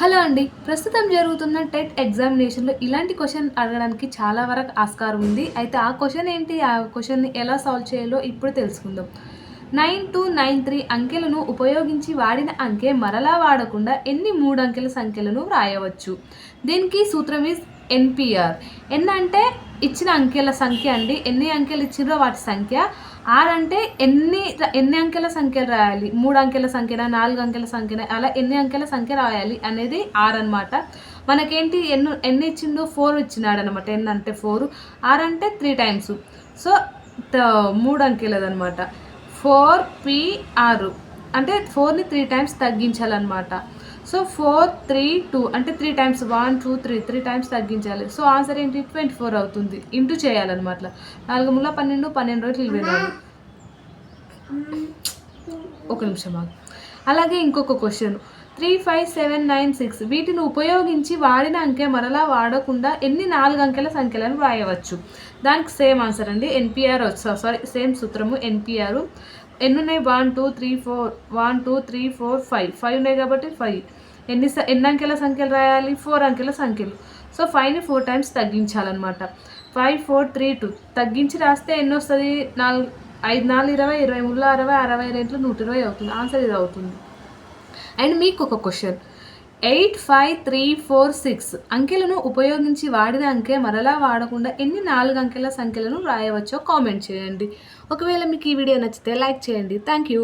Hello అండి. ప్రస్తుతం జరుగుతున్న టెట్ ఎగ్జామినేషన్లో ఇలాంటి క్వశ్చన్ అడగడానికి చాలా వరకు ఆస్కారం ఉంది. అయితే ఆ క్వశ్చన్ ఏంటి? ఆ క్వశ్చన్ని ఎలా సాల్వ్ చేయాలో ఇప్పుడు తెలుసుకుందాం. నైన్ టూ నైన్ త్రీ అంకెలను ఉపయోగించి వాడిన అంకె మరలా వాడకుండా ఎన్ని మూడు అంకెల సంఖ్యలను వ్రాయవచ్చు? దీనికి సూత్రం ఈజ్ ఎన్పిఆర్ ఎన్ అంటే ఇచ్చిన అంకెల సంఖ్య అండి. ఎన్ని అంకెలు ఇచ్చినో వాటి సంఖ్య. ఆర్ అంటే ఎన్ని ఎన్ని అంకెల సంఖ్యలు రాయాలి? మూడు అంకెల సంఖ్యన నాలుగు అంకెల సంఖ్యన అలా ఎన్ని అంకెల సంఖ్య రాయాలి అనేది ఆర్ అనమాట మనకేంటి? ఎన్ని ఎన్ని ఇచ్చిండో ఫోర్ ఇచ్చినాడు అనమాట ఎన్ అంటే ఫోర్ ఆర్ అంటే త్రీ టైమ్స్ సో మూడు అంకెలదనమాట ఫోర్ పి ఆరు. అంటే ఫోర్ని three times తగ్గించాలన్నమాట. So four three two. అంటే three times one two three. Three times తగ్గించాలి. సో ఆన్సర్ ఏంటి? ట్వంటీ ఫోర్ అవుతుంది. ఇంటూ చేయాలన్నమాట. నాలుగు ముళ్ళ పన్నెండు పన్నెండు రోజులు ఇరవై నాలుగు. ఒక నిమిషం ఆగు. అలాగే ఇంకొక question. Three five seven nine six. వీటిని ఉపయోగించి వాడిన అంకె మరలా వాడకుండా ఎన్ని నాలుగు అంకెల సంఖ్యలను వ్రాయవచ్చు? దానికి సేమ్ ఆన్సర్ అండి. ఎన్పిఆర్ సారీ సేమ్ సూత్రము. ఎన్పిఆర్. ఎన్ని ఉన్నాయి one two three four one two three four five five ఉన్నాయి కాబట్టి ఫైవ్ ఎన్ని ఎన్ని అంకెల సంఖ్యలు రాయాలి? ఫోర్ అంకెల సంఖ్యలు. సో ఫైవ్ని ఫోర్ టైమ్స్ తగ్గించాలన్నమాట. ఫైవ్ ఫోర్ త్రీ టూ తగ్గించి రాస్తే ఎన్ని వస్తుంది నాలుగు ఐదు నాలుగు ఇరవై ఇరవై మూడు అరవై అరవై రెండు నూట ఇరవై అవుతుంది ఆన్సర్ ఇది అవుతుంది. అండ్ మీకు ఒక question. Eight five three four six అంకెలను ఉపయోగించి వాడిన అంకె మరలా వాడకుండా ఎన్ని నాలుగు అంకెల సంఖ్యలను రాయవచ్చో కామెంట్ చేయండి. ఒకవేళ మీకు ఈ వీడియో నచ్చితే లైక్ చేయండి. Thank you.